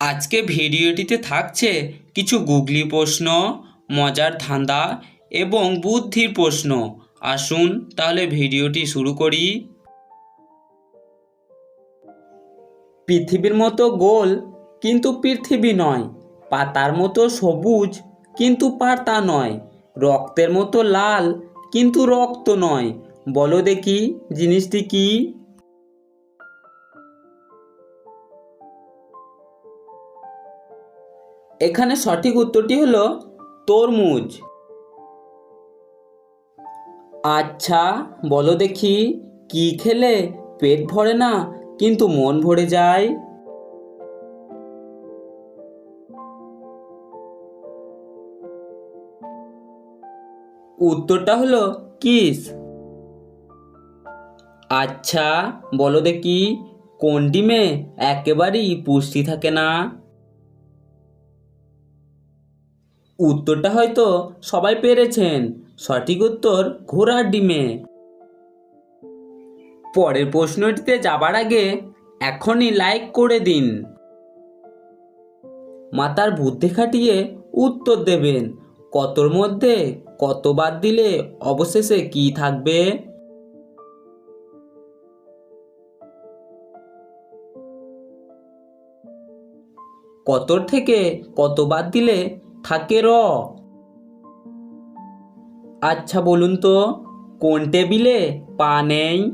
আজকে ভিডিওটিতে থাকছে কিছু গুগলি প্রশ্ন, মজার ধাঁধা এবং বুদ্ধির প্রশ্ন। আসুন তাহলে ভিডিওটি শুরু করি। পৃথিবীর মতো গোল কিন্তু পৃথিবী নয়, পাতার মতো সবুজ কিন্তু পাতা নয়, রক্তের মতো লাল কিন্তু রক্ত নয়। বলো দেখি জিনিসটি কি? এখানে সঠিক উত্তরটি হলো তরমুজ। আচ্ছা বলো দেখি, কি খেলে পেট ভরে না, কিন্তু মন ভরে যায়? উত্তরটা হলো কিস। আচ্ছা বলো দেখি, কোন ডিমে একেবারেই পুষ্টি থাকে না? উত্তরটা হয়তো সবাই পেরেছেন। সঠিক উত্তর ঘোড়ার ডিমে। পরের প্রশ্নটিতে যাবার আগে এখনই লাইক করে দিন। মাতার বুদ্ধি খাটিয়ে উত্তর দেবেন। কতর মধ্যে কত বাদ দিলে অবশেষে কি থাকবে? কতর থেকে কত বাদ দিলে থাকে র। আচ্ছা বলুন তো, কোন টেবিলে পা নেই?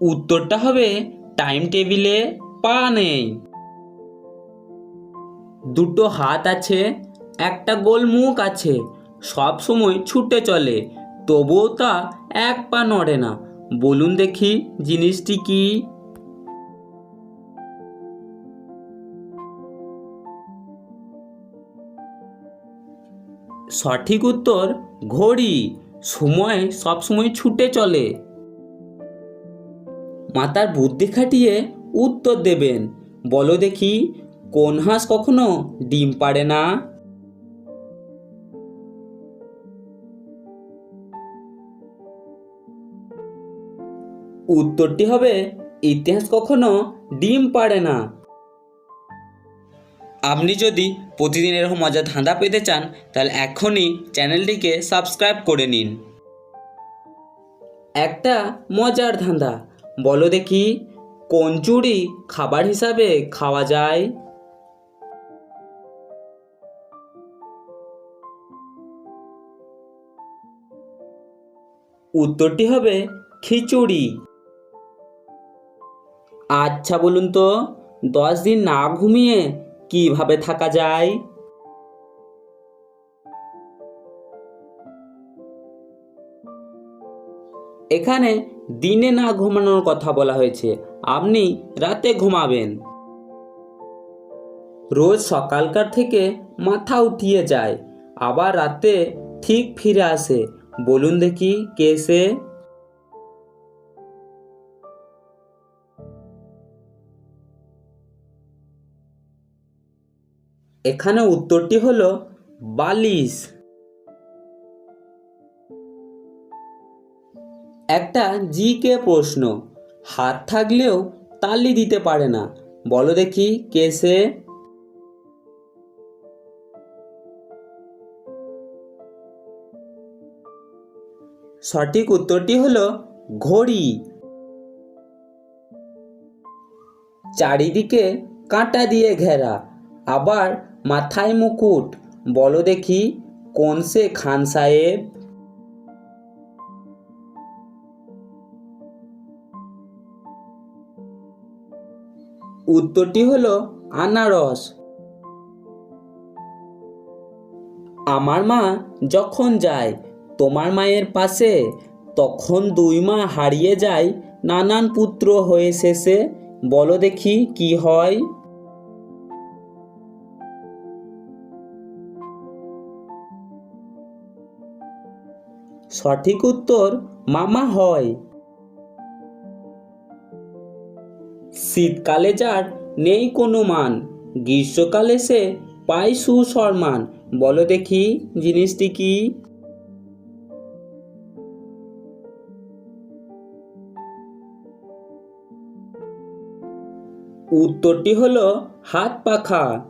উত্তরটা হবে, টাইম টেবিলে পা নেই। দুটো হাত আছে, একটা গোল মুখ আছে, সব সময় ছুটে চলে, তবুও তা এক পা নড়ে না। বলুন দেখি জিনিসটি কি? সঠিক উত্তর, ঘড়ি। সময় সবসময় ছুটে চলে। মাতার বুদ্ধি খাটিয়ে উত্তর দেবেন। বলো দেখি, কোন হাঁস কখনো ডিম পাড়ে না? উত্তরটি হবে, ইতিহাস কখনো ডিম পাড়ে না। আপনি যদি প্রতিদিন এরকম মজার ধাঁধা পেতে চান, তাহলে এখনই চ্যানেলটিকে সাবস্ক্রাইব করে নিন। একটা মজার ধাঁধা। বলো দেখি, কোন চুড়ি খাবার হিসাবে খাওয়া যায়? উত্তরটি হবে খিচুড়ি। আচ্ছা বলুন তো, দশ দিন না ঘুমিয়ে কীভাবে থাকা যায়? এখানে দিনে না ঘুমানোর কথা বলা হয়েছে, আপনি রাতে ঘুমাবেন। রোজ সকালকার থেকে মাথা উঠিয়ে যায়, আবার রাতে ঠিক ফিরে আসে। বলুন দেখি কে সে? এখানে উত্তরটি হলো বালিশ। একটা জি কে প্রশ্ন, হাত থাকলেও তালি দিতে পারে না, বলো দেখি কে সে? সঠিক উত্তরটি হলো ঘড়ি। চারিদিকে কাঁটা দিয়ে ঘেরা, আবার মাথায় মুকুট, বলো দেখি কোন সে খান সাহেব? উত্তরটি হলো আনারস। আমার মা যখন যায় তোমার মায়ের পাশে, তখন দুই মা হারিয়ে যায় নানান পুত্র হয়ে শেষে। বলো দেখি কি হয়? সঠিক উত্তর মামা হয়। শীতকালে যার নেই কোনো মান, গ্রীষ্মকালে সে পাই সুসম্মান। বলো দেখি জিনিসটি কি? উত্তরটি হলো হাত পাখা।